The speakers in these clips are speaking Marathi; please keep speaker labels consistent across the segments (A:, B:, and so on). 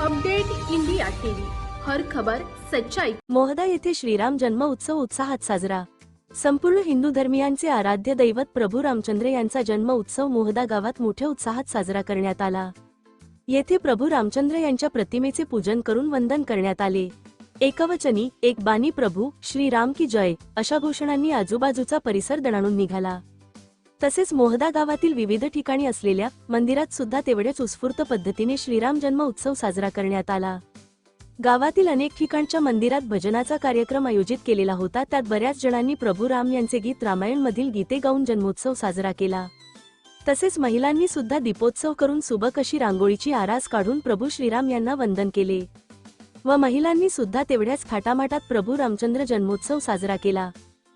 A: Update India TV. हर खबर सच्चाई.
B: मोहदा येथे श्रीराम जन्म उत्सव उत्साहात साजरा. संपूर्ण हिंदू धर्मियांचे आराध्य दैवत प्रभू रामचंद्र यांचा जन्म उत्सव मोहदा गावात मोठ्या उत्साहात साजरा करण्यात आला. येथे प्रभू रामचंद्र यांच्या प्रतिमेचे पूजन करून वंदन करण्यात आले. एकवचनी एक बानी प्रभू श्रीराम की जय अशा घोषणांनी आजूबाजूचा परिसर दणाणून निघाला. तसेच मोहदा गावातील विविध ठिकाणी असलेल्या मंदिरात सुद्धा तेवढ्याच उत्स्फूर्त पद्धतीने श्रीराम जन्म उत्सव साजरा करण्यात आला. गावातील अनेक ठिकाणच्या मंदिरात भजनाचा कार्यक्रम आयोजित केलेला होता. त्यात बऱ्याच जणांनी प्रभू राम यांचे गीत रामायण मधील गीते गाऊन जन्मोत्सव साजरा केला. तसेच महिलांनी सुद्धा दीपोत्सव करून सुबक अशी रांगोळीची आरास काढून प्रभू श्रीराम यांना वंदन केले. व महिलांनी सुद्धा तेवढ्याच खाटामाटात प्रभू रामचंद्र जन्मोत्सव साजरा केला.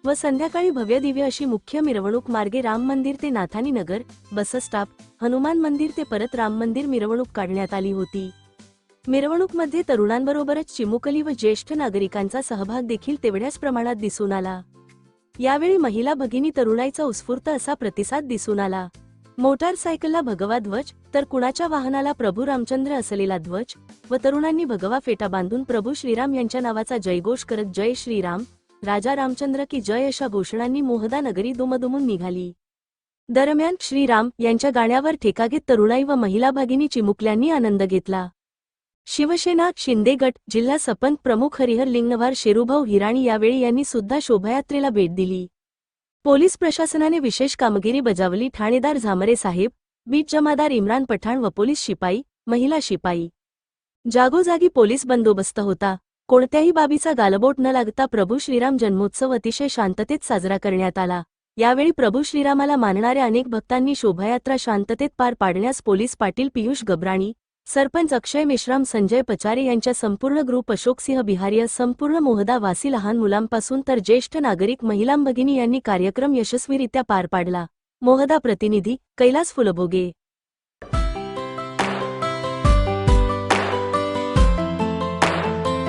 B: व संध्याकाळी भव्य दिव्य अशी मुख्य मिरवणूक मार्गे राम मंदिर ते नाथानी नगर बस स्टॉप हनुमान मंदिर ते परत राम मंदिर मिरवणूक काढण्यात आली होती. मिरवणूकमध्ये तरुणांबरोबरच चिमुकली व ज्येष्ठ नागरिकांचा सहभाग देखील तेवढ्याच प्रमाणात दिसून आला. यावेळी महिला भगिनी तरुणाईचा उत्स्फूर्त असा प्रतिसाद दिसून आला. मोटारसायकलला भगवा ध्वज तर कुणाच्या वाहनाला प्रभू रामचंद्र असलेला ध्वज व तरुणांनी भगवा फेटा बांधून प्रभू श्रीराम यांच्या नावाचा जयघोष करत जय श्रीराम राजा रामचंद्र की जय अशा घोषणांनी मोहदा नगरी दुमदुमून निघाली. दरम्यान श्रीराम यांच्या गाण्यावर ठेका घेत तरुणाई व महिला भगिनी चिमुकल्यांनी आनंद घेतला. शिवसेना शिंदे गट जिल्हा सपंत प्रमुख हरिहर लिंगनवार शेरूभाऊ हिराणी यावेळी यांनी सुद्धा शोभायात्रेला भेट दिली. पोलीस प्रशासनाने विशेष कामगिरी बजावली. ठाणेदार झामरे साहेब बीट जमादार इम्रान पठाण व पोलीस शिपाई महिला शिपाई. जागोजागी पोलीस बंदोबस्त होता. कोणत्याही बाबीचा गालबोट न लागता प्रभू श्रीराम जन्मोत्सव अतिशय शांततेत साजरा करण्यात आला. यावेळी प्रभू श्रीरामाला मानणाऱ्या अनेक भक्तांनी शोभायात्रा शांततेत पार पाडण्यास पोलीस पाटील पियुष गबराणी सरपंच अक्षय मेश्राम संजय पचारे यांच्या संपूर्ण ग्रुप अशोकसिंह बिहारीय संपूर्ण मोहदा वासी लहान मुलांपासून तर ज्येष्ठ नागरिक महिलांभगिनी यांनी कार्यक्रम यशस्वीरित्या पार पाडला. मोहदा प्रतिनिधी कैलास फुलभोगे.